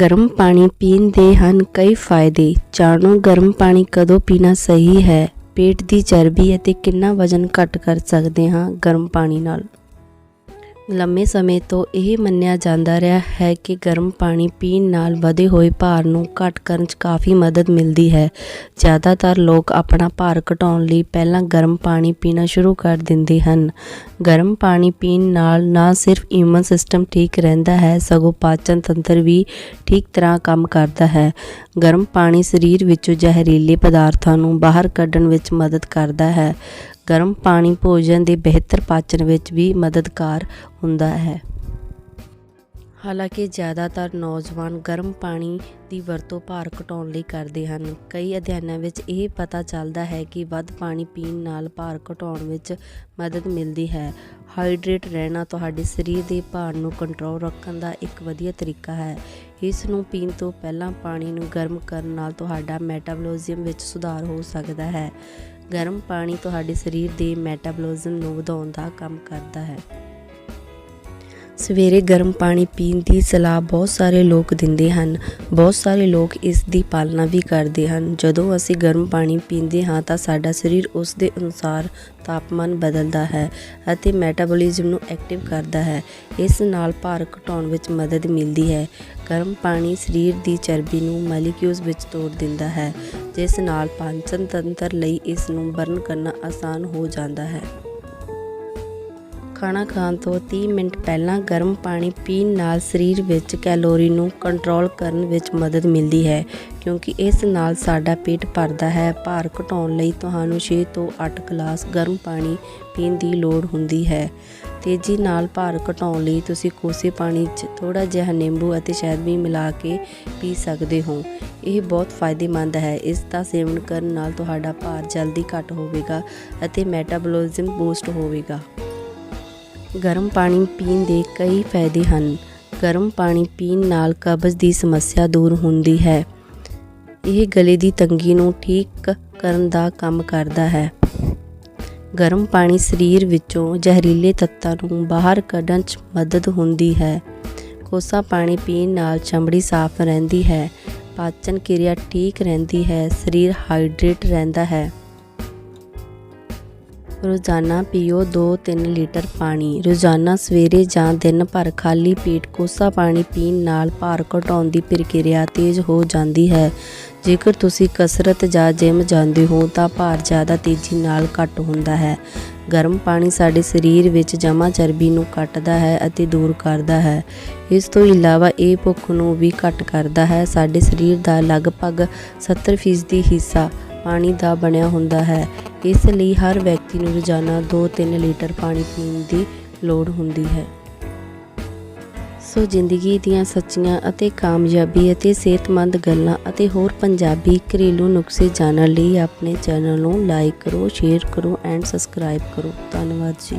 ਗਰਮ ਪਾਣੀ ਪੀਣ ਦੇ ਹਨ। ਕਈ ਫਾਇਦੇ। ਜਾਣੋ, ਗਰਮ ਪਾਣੀ ਕਦੋਂ ਪੀਣਾ ਸਹੀ ਹੈ? ਪੇਟ ਦੀ ਚਰਬੀ ਅਤੇ ਕਿੰਨਾ ਵਜ਼ਨ ਘੱਟ ਕਰ ਸਕਦੇ ਹਾਂ ਗਰਮ ਪਾਣੀ ਨਾਲ? ਲੰਮੇ ਸਮੇਂ ਤੋਂ ਇਹ ਮੰਨਿਆ ਜਾਂਦਾ ਰਿਹਾ ਹੈ ਕਿ ਗਰਮ ਪਾਣੀ ਪੀਣ ਨਾਲ ਵਧੇ ਹੋਏ ਭਾਰ ਨੂੰ ਘੱਟ ਕਰਨ 'ਚ ਕਾਫੀ ਮਦਦ ਮਿਲਦੀ ਹੈ। ਜ਼ਿਆਦਾਤਰ ਲੋਕ ਆਪਣਾ ਭਾਰ ਘਟਾਉਣ ਲਈ ਪਹਿਲਾਂ ਗਰਮ ਪਾਣੀ ਪੀਣਾ ਸ਼ੁਰੂ ਕਰ ਦਿੰਦੇ ਹਨ। ਗਰਮ ਪਾਣੀ ਪੀਣ ਨਾਲ ਨਾ ਸਿਰਫ ਇਮਿਊਨ ਸਿਸਟਮ ਠੀਕ ਰਹਿੰਦਾ ਹੈ, ਸਗੋਂ ਪਾਚਨ ਤੰਤਰ ਵੀ ਠੀਕ ਤਰ੍ਹਾਂ ਕੰਮ ਕਰਦਾ ਹੈ। ਗਰਮ ਪਾਣੀ ਸਰੀਰ ਵਿੱਚੋਂ ਜ਼ਹਿਰੀਲੇ ਪਦਾਰਥਾਂ ਨੂੰ ਬਾਹਰ ਕੱਢਣ ਵਿੱਚ ਮਦਦ ਕਰਦਾ ਹੈ। ਗਰਮ ਪਾਣੀ ਭੋਜਨ ਦੇ ਬਿਹਤਰ ਪਾਚਨ ਵਿੱਚ ਵੀ ਮਦਦਗਾਰ ਹੁੰਦਾ ਹੈ। ਹਾਲਾਂਕਿ ਜ਼ਿਆਦਾਤਰ ਨੌਜਵਾਨ ਗਰਮ ਪਾਣੀ ਦੀ ਵਰਤੋਂ ਭਾਰ ਘਟਾਉਣ ਲਈ ਕਰਦੇ ਹਨ। ਕਈ ਅਧਿਐਨਾਂ ਵਿੱਚ ਇਹ ਪਤਾ ਚੱਲਦਾ ਹੈ ਕਿ ਵੱਧ ਪਾਣੀ ਪੀਣ ਨਾਲ ਭਾਰ ਘਟਾਉਣ ਵਿੱਚ ਮਦਦ ਮਿਲਦੀ ਹੈ। ਹਾਈਡਰੇਟ ਰਹਿਣਾ ਤੁਹਾਡੇ ਸਰੀਰ ਦੇ ਭਾਰ ਨੂੰ ਕੰਟਰੋਲ ਰੱਖਣ ਦਾ ਇੱਕ ਵਧੀਆ ਤਰੀਕਾ ਹੈ। ਇਸ ਨੂੰ ਪੀਣ ਤੋਂ ਪਹਿਲਾਂ ਪਾਣੀ ਨੂੰ ਗਰਮ ਕਰਨ ਨਾਲ ਤੁਹਾਡਾ ਮੈਟਾਬੋਲਿਜ਼ਮ ਵਿੱਚ ਸੁਧਾਰ ਹੋ ਸਕਦਾ ਹੈ। ਗਰਮ ਪਾਣੀ ਤੁਹਾਡੇ ਸਰੀਰ ਦੇ ਮੈਟਾਬੋਲਿਜ਼ਮ ਨੂੰ ਵਧਾਉਣ ਦਾ ਕੰਮ ਕਰਦਾ ਹੈ। ਸਵੇਰੇ ਗਰਮ ਪਾਣੀ ਪੀਣ ਦੀ ਸਲਾਹ ਬਹੁਤ ਸਾਰੇ ਲੋਕ ਦਿੰਦੇ ਹਨ। ਬਹੁਤ ਸਾਰੇ ਲੋਕ ਇਸ ਦੀ ਪਾਲਣਾ ਵੀ ਕਰਦੇ ਹਨ। ਜਦੋਂ ਅਸੀਂ ਗਰਮ ਪਾਣੀ ਪੀਂਦੇ ਹਾਂ ਤਾਂ ਸਾਡਾ ਸਰੀਰ ਉਸ ਦੇ ਅਨੁਸਾਰ ਤਾਪਮਾਨ ਬਦਲਦਾ ਹੈ ਅਤੇ ਮੈਟਾਬੋਲਿਜ਼ਮ ਨੂੰ ਐਕਟਿਵ ਕਰਦਾ ਹੈ। ਇਸ ਨਾਲ ਭਾਰ ਘਟਾਉਣ ਵਿੱਚ ਮਦਦ ਮਿਲਦੀ ਹੈ। ਗਰਮ ਪਾਣੀ ਸਰੀਰ ਦੀ ਚਰਬੀ ਨੂੰ ਮਾਲੀਕਿਊਲਸ ਵਿੱਚ ਤੋੜ ਦਿੰਦਾ ਹੈ, ਜਿਸ ਨਾਲ ਪਾਚਨ ਤੰਤਰ ਲਈ ਇਸ ਨੂੰ ਬਰਨ ਕਰਨਾ ਆਸਾਨ ਹੋ ਜਾਂਦਾ ਹੈ। ਖਾਣਾ ਖਾਣ ਤੋਂ 30 ਮਿੰਟ ਪਹਿਲਾਂ ਗਰਮ ਪਾਣੀ ਪੀਣ ਨਾਲ ਸਰੀਰ ਵਿੱਚ ਕੈਲੋਰੀ ਨੂੰ ਕੰਟਰੋਲ ਕਰਨ ਵਿੱਚ ਮਦਦ ਮਿਲਦੀ ਹੈ, ਕਿਉਂਕਿ ਇਸ ਨਾਲ ਸਾਡਾ ਪੇਟ ਭਰਦਾ ਹੈ। ਭਾਰ ਘਟਾਉਣ ਲਈ ਤੁਹਾਨੂੰ 6 ਤੋਂ 8 ਗਲਾਸ ਗਰਮ ਪਾਣੀ ਪੀਣ ਦੀ ਲੋੜ ਹੁੰਦੀ ਹੈ। ਤੇਜ਼ੀ ਨਾਲ ਭਾਰ ਘਟਾਉਣ ਲਈ ਤੁਸੀਂ ਕੋਸੇ ਪਾਣੀ 'ਚ ਥੋੜਾ ਜਿਹਾ ਨਿੰਬੂ ਅਤੇ ਸ਼ਹਿਦ ਵੀ ਮਿਲਾ ਕੇ ਪੀ ਸਕਦੇ ਹੋ। ਇਹ ਬਹੁਤ ਫਾਇਦੇਮੰਦ ਹੈ। ਇਸ ਦਾ ਸੇਵਨ ਕਰਨ ਨਾਲ ਤੁਹਾਡਾ ਭਾਰ ਜਲਦੀ ਘਟ ਹੋਵੇਗਾ ਅਤੇ ਮੈਟਾਬੋਲਿਜ਼ਮ ਬੂਸਟ ਹੋਵੇਗਾ। ਗਰਮ ਪਾਣੀ ਪੀਣ ਦੇ ਕਈ ਫਾਇਦੇ ਹਨ। ਗਰਮ ਪਾਣੀ ਪੀਣ ਨਾਲ ਕਬਜ਼ ਦੀ ਸਮੱਸਿਆ ਦੂਰ ਹੁੰਦੀ ਹੈ। ਇਹ ਗਲੇ ਦੀ ਤੰਗੀ ਨੂੰ ਠੀਕ ਕਰਨ ਦਾ ਕੰਮ ਕਰਦਾ ਹੈ। ਗਰਮ ਪਾਣੀ ਸਰੀਰ ਵਿੱਚੋਂ ਜ਼ਹਿਰੀਲੇ ਤੱਤਾਂ ਨੂੰ ਬਾਹਰ ਕੱਢਣ 'ਚ ਮਦਦ ਹੁੰਦੀ ਹੈ। ਕੋਸਾ ਪਾਣੀ ਪੀਣ ਨਾਲ ਚਮੜੀ ਸਾਫ਼ ਰਹਿੰਦੀ ਹੈ, ਪਾਚਨ ਕਿਰਿਆ ਠੀਕ ਰਹਿੰਦੀ ਹੈ, ਸਰੀਰ ਹਾਈਡਰੇਟ ਰਹਿੰਦਾ ਹੈ। ਰੋਜ਼ਾਨਾ ਪੀਓ 2-3 ਲੀਟਰ ਪਾਣੀ। ਰੋਜ਼ਾਨਾ ਸਵੇਰੇ ਜਾਂ ਦਿਨ ਭਰ ਖਾਲੀ ਪੇਟ ਕੋਸਾ ਪਾਣੀ ਪੀਣ ਨਾਲ ਭਾਰ ਘਟਾਉਣ ਦੀ ਪ੍ਰਕਿਰਿਆ ਤੇਜ਼ ਹੋ ਜਾਂਦੀ ਹੈ। ਜੇਕਰ ਤੁਸੀਂ ਕਸਰਤ ਜਾਂ ਜਿਮ ਜਾਂਦੇ ਹੋ ਤਾਂ ਭਾਰ ਜ਼ਿਆਦਾ ਤੇਜ਼ੀ ਨਾਲ ਘਟ ਹੁੰਦਾ ਹੈ। ਗਰਮ ਪਾਣੀ ਸਾਡੇ ਸਰੀਰ ਵਿੱਚ ਜਮ੍ਹਾਂ ਚਰਬੀ ਨੂੰ ਕੱਟਦਾ ਹੈ ਅਤੇ ਦੂਰ ਕਰਦਾ ਹੈ। ਇਸ ਤੋਂ ਇਲਾਵਾ ਇਹ ਭੁੱਖ ਨੂੰ ਵੀ ਘੱਟ ਕਰਦਾ ਹੈ। ਸਾਡੇ ਸਰੀਰ ਦਾ ਲਗਭਗ 70% ਹਿੱਸਾ ਪਾਣੀ ਦਾ ਬਣਿਆ ਹੁੰਦਾ ਹੈ। ਇਸ ਲਈ ਹਰ ਵਿਅਕਤੀ ਨੂੰ ਰੋਜ਼ਾਨਾ 2-3 ਲੀਟਰ ਪਾਣੀ ਪੀਣ ਦੀ ਲੋੜ ਹੁੰਦੀ ਹੈ। ਸੋ ਜ਼ਿੰਦਗੀ ਦੀਆਂ ਸੱਚੀਆਂ ਅਤੇ ਕਾਮਯਾਬੀ ਅਤੇ ਸਿਹਤਮੰਦ ਗੱਲਾਂ ਅਤੇ ਹੋਰ ਪੰਜਾਬੀ ਘਰੇਲੂ ਨੁਸਖੇ ਜਾਣਨ ਲਈ ਆਪਣੇ ਚੈਨਲ ਨੂੰ ਲਾਈਕ ਕਰੋ ਸ਼ੇਅਰ ਕਰੋ ਐਂਡ ਸਬਸਕ੍ਰਾਈਬ ਕਰੋ। ਧੰਨਵਾਦ ਜੀ।